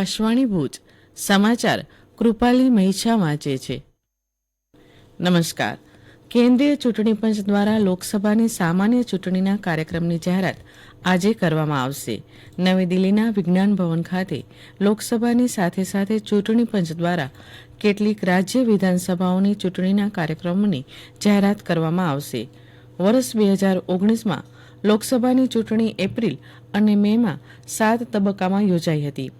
આકાશવાણી ભુજ, સમાચાર કૃપાલી મહિછા વાંચે છે. નમસ્કાર. કેન્દ્રીય ચૂંટણી પંચ દ્વારા લોકસભાની સામાન્ય ચૂંટણીના કાર્યક્રમની જાહેરાત આજે કરવામાં આવશે. નવી દિલ્હીના વિજ્ઞાન ભવન ખાતે લોકસભાની સાથે સાથે ચૂંટણી પંચ દ્વારા કેટલીક રાજ્ય વિધાનસભાઓની ચૂંટણીના કાર્યક્રમોની જાહેરાત કરવામાં આવશે. વર્ષ બે હજાર ઓગણીસમાં લોકસભાની ચૂંટણી એપ્રિલ અને મેમાં સાત તબક્કામાં યોજાઈ હતી.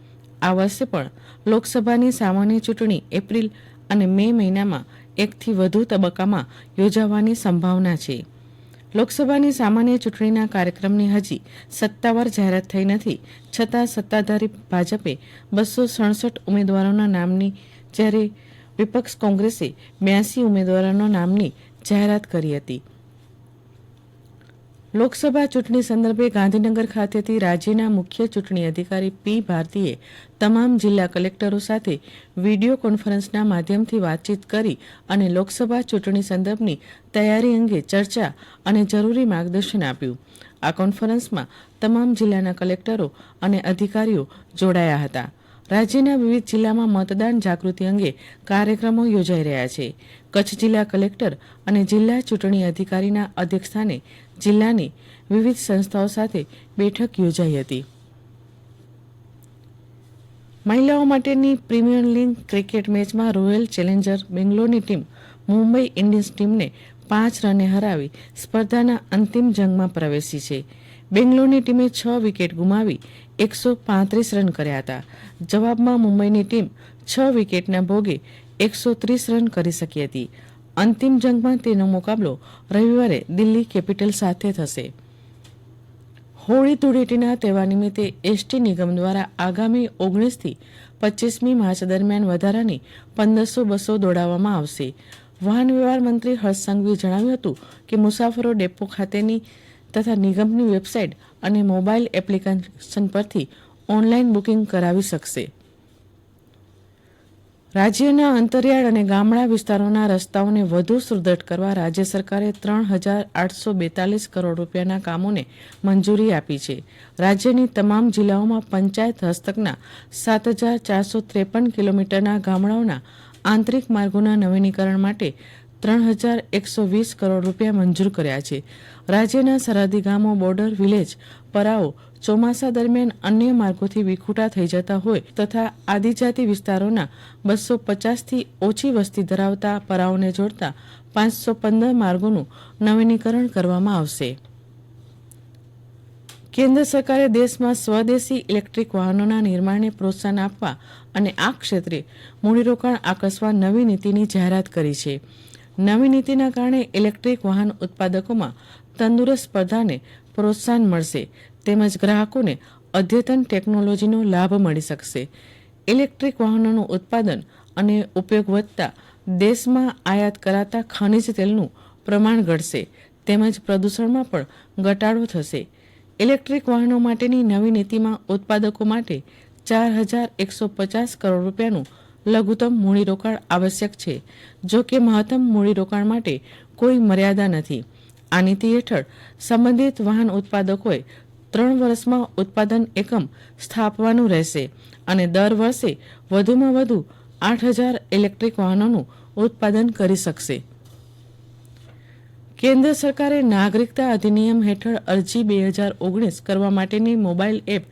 આ વર્ષે પણ લોકસભાની સામાન્ય ચૂંટણી એપ્રિલ અને મે મહિનામાં એકથી વધુ તબક્કામાં યોજાવાની સંભાવના છે. લોકસભાની સામાન્ય ચૂંટણીના કાર્યક્રમની હજી સત્તાવાર જાહેરાત થઈ નથી. છતાં સત્તાધારી ભાજપે બસો સડસઠ ઉમેદવારોના નામની જ્યારે વિપક્ષ કોંગ્રેસે બ્યાસી ઉમેદવારોના નામની જાહેરાત કરી હતી. લોકસભા ચૂંટણી સંદર્ભે ગાંધીનગર ખાતેથી રાજ્યના મુખ્ય ચૂંટણી અધિકારી પી ભારતીએ તમામ જિલ્લા કલેક્ટરો સાથે વીડિયો કોન્ફરન્સના માધ્યમથી વાતચીત કરી અને લોકસભા ચૂંટણી સંદર્ભની તૈયારી અંગે ચર્ચા અને જરૂરી માર્ગદર્શન આપ્યું. આ કોન્ફરન્સમાં તમામ જિલ્લાના કલેક્ટરો અને અધિકારીઓ જોડાયા હતા. રાજ્યના વિવિધ જિલ્લામાં મતદાન જાગૃતિ અંગે કાર્યક્રમો યોજાઈ રહ્યા છે. કચ્છ જિલ્લા કલેક્ટર અને જિલ્લા ચૂંટણી અધિકારીના અધ્યક્ષસ્થાને જિલ્લાની વિવિધ સંસ્થાઓ સાથે બેઠક યોજાઈ હતી. મહિલાઓ માટેની પ્રીમિયર લીગ ક્રિકેટ મેચમાં રોયલ ચેલેન્જર બેંગ્લોરની ટીમ મુંબઈ ઇન્ડિયન્સ ટીમને પાંચ રને હરાવી સ્પર્ધાના અંતિમ જંગમાં પ્રવેશી છે. બેંગ્લોરની ટીમે છ વિકેટ ગુમાવી એકસો રન કર્યા હતા. જવાબમાં મુંબઈની ટીમ છ વિકેટના ભોગે એકસો રન કરી શકી હતી. અંતિમ જંગમાં તેનો મુકાબલો રવિવારે દિલ્હી કેપિટલ સાથે થશે. હોળી ધૂળેટીના તહેવાર નિમિત્તે એસટી નિગમ દ્વારા આગામી ઓગણીસથી પચીસમી માર્ચ દરમિયાન વધારાની પંદરસો બસો દોડાવવામાં આવશે. વાહન વ્યવહાર મંત્રી હર્ષ સંઘવીએ જણાવ્યું હતું કે મુસાફરો ડેપો ખાતેની તથા નિગમની વેબસાઇટ અને મોબાઈલ એપ્લિકેશન પરથી ઓનલાઈન બુકિંગ કરાવી શકશે. રાજ્યના અંતરિયાળ અને ગામડા વિસ્તારોના રસ્તાઓને વધુ સુદૃઢ કરવા રાજ્ય સરકારે ત્રણ હજાર આઠસો બેતાલીસ કરોડ રૂપિયાના કામોને મંજૂરી આપી છે. રાજ્યની તમામ જિલ્લાઓમાં પંચાયત હસ્તકના સાત હજાર ચારસો ત્રેપન કિલોમીટરના ગામડાઓના આંતરિક માર્ગોના નવીનીકરણ માટે ત્રણ હજાર એકસો વીસ કરોડ રૂપિયા મંજૂર કર્યા છે. રાજ્યના સરહદી ગામો, બોર્ડર, વિલેજ, પરાઓ ચોમાસા દરમિયાન અન્ય માર્ગોથી વિખૂટા થઈ જતા હોય તથા આદિજાતિ વિસ્તારોના બસો પચાસથી ઓછી વસ્તી ધરાવતા પરાઓને જોડતા પાંચસો પંદર માર્ગોનું નવીનીકરણ કરવામાં આવશે. કેન્દ્ર સરકારે દેશમાં સ્વદેશી ઇલેક્ટ્રિક વાહનોના નિર્માણને પ્રોત્સાહન આપવા અને આ ક્ષેત્રે મૂડીરોકાણ આકર્ષવા નવી નીતિની જાહેરાત કરી છે. નવી નીતિના કારણે ઇલેક્ટ્રિક વાહન ઉત્પાદકોમાં તંદુરસ્ત સ્પર્ધાને પ્રોત્સાહન મળશે તેમજ ગ્રાહકોને અદ્યતન ટેકનોલોજીનો લાભ મળી શકશે. ઇલેક્ટ્રિક વાહનોનું ઉત્પાદન અને ઉપયોગ વધતા દેશમાં આયાત કરાતા ખનિજ તેલનું પ્રમાણ ઘટશે તેમજ પ્રદૂષણમાં પણ ઘટાડો થશે. ઇલેક્ટ્રિક વાહનો માટેની નવી નીતિમાં ઉત્પાદકો માટે ચાર હજાર એકસો પચાસ કરોડ રૂપિયાનું લઘુત્તમ મૂડીરોકાણ આવશ્યક છે. જો કે મહત્તમ મૂડીરોકાણ માટે કોઈ મર્યાદા નથી. આ નીતિ હેઠળ સંબંધિત વાહન ઉત્પાદકોએ ત્રણ વર્ષમાં ઉત્પાદન એકમ સ્થાપવાનું રહેશે અને દર વર્ષે વધુમાં વધુ આઠ હજાર ઇલેક્ટ્રિક વાહનોનું ઉત્પાદન કરી શકશે. કેન્દ્ર સરકારે નાગરિકતા અધિનિયમ હેઠળ અરજી બે હજાર ઓગણીસ કરવા માટેની મોબાઈલ એપ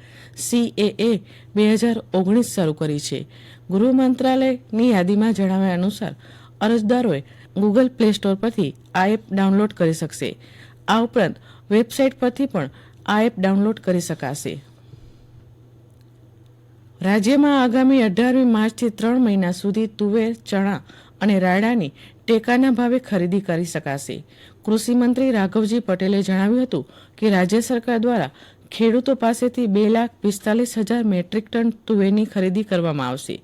સીએએ બે હજાર ઓગણીસ શરૂ કરી છે. ગૃહ મંત્રાલયની યાદીમાં જણાવ્યા અનુસાર અરજદારોએ ગૂગલ પ્લે સ્ટોર પરથી આ એપ ડાઉનલોડ કરી શકશે. આ ઉપરાંત વેબસાઇટ પરથી પણ આ એપ ડાઉનલોડ કરી શકાશે. રાજ્યમાં આગામી અઢારમી માર્ચથી ત્રણ મહિના સુધી તુવેર, ચણા અને રાયડાની ટેકાના ભાવે ખરીદી કરી શકાશે. કૃષિ મંત્રી રાઘવજી પટેલે જણાવ્યું હતું કે, રાજ્ય સરકાર દ્વારા ખેડૂતો પાસેથી બે લાખ પિસ્તાલીસ હજાર મેટ્રિક ટન તુવેરની ખરીદી કરવામાં આવશે.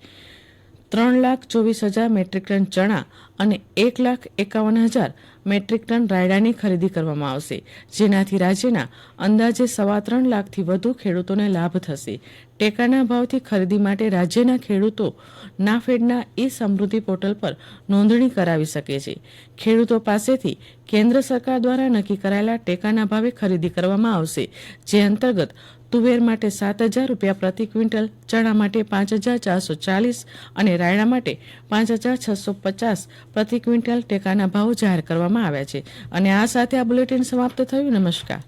ત્રણ લાખ ચોવીસ હજાર મેટ્રિક ટન ચણા અને એક લાખ એકાવન હજાર મેટ્રિક ટન રાયડાની ખરીદી કરવામાં આવશે. જેનાથી રાજ્યના અંદાજે સવા ત્રણ લાખથી વધુ ખેડૂતોને લાભ થશે. ટેકાના ભાવથી ખરીદી માટે રાજ્યના ખેડૂતો નાફેડના ઈ સમૃદ્ધિ પોર્ટલ પર નોંધણી કરાવી શકે છે. ખેડૂતો પાસેથી કેન્દ્ર સરકાર દ્વારા નક્કી કરાયેલા ટેકાના ભાવે ખરીદી કરવામાં આવશે, જે અંતર્ગત તુવેર માટે સાત હજાર રૂપિયા, પ્રતિ ક્વિન્ટલ ચણા માટે પાંચ હજાર ચારસો ચાલીસ અને રાયણા માટે પાંચ હજાર છસો પચાસ, પ્રતિ ક્વિન્ટલ ટેકાના ભાવ જાહેર કરવામાં આવ્યા છે. અને આ સાથે આ બુલેટિન સમાપ્ત થયું. નમસ્કાર.